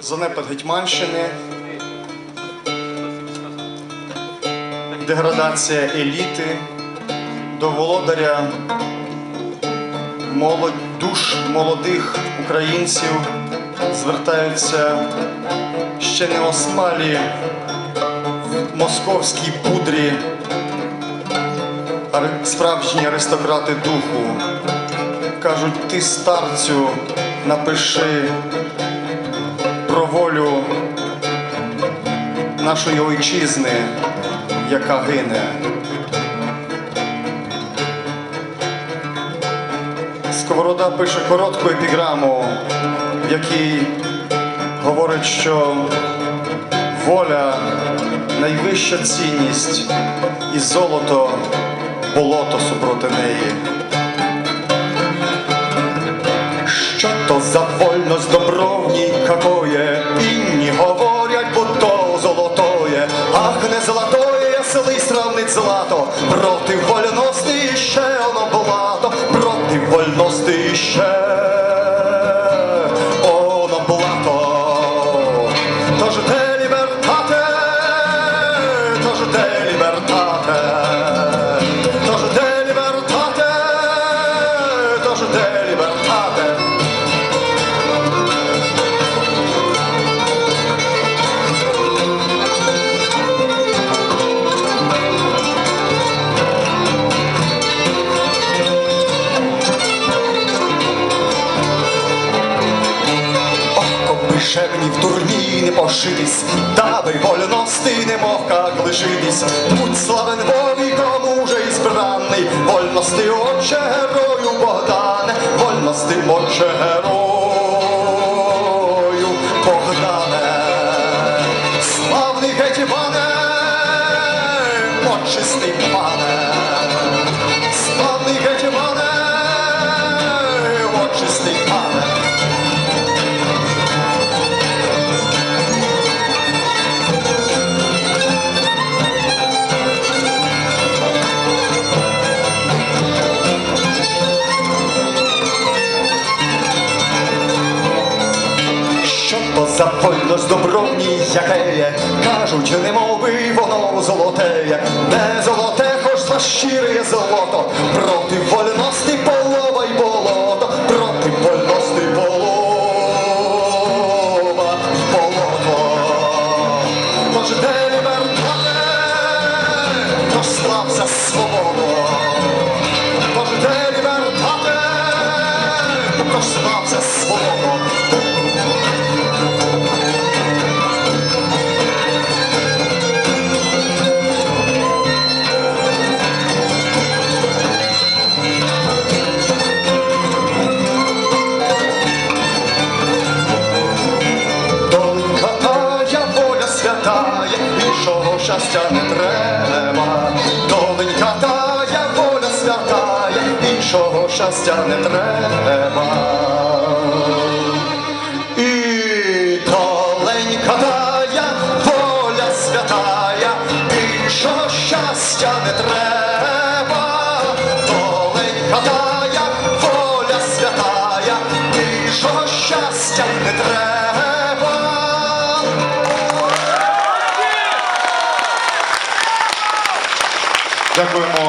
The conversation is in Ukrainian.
занепад Гетьманщини, деградація еліти до володаря душ молодих українців звертаються ще не оспалі в московській пудрі справжні аристократи духу. Кажуть, ти старцю напиши про волю нашої ойчизни, яка гине. Сковорода пише коротку епіграму, в якій говорить, що воля найвища цінність і золото болото супроти неї. Що то за вольность добровній какое, золотое, селий сравнить злато, проти вольності ще оно блато, проти вольності ще коби в турні не пошитись, даби вольности не мог как лишитись. Будь славен Бог, кому же ізбраний, вольности отче герою Богдане, вольности отче герою Богдане, славний гетьмане, очистий пане, Що то за вольность якеє, кажуть, не мови воно золотеє, не золоте, хоч за щире золото, проти вольності полова й болото, проти вольності полова й болото. Тож де лібертате, тож слався свободу, тож де лібертате, тож слався свободу. Щастя не треба. Доленька тая, воля святая, іншого щастя не треба. І доленька тая, воля святая, іншого щастя не треба. Доленька тая, воля святая, іншого щастя не треба. Дякуємо.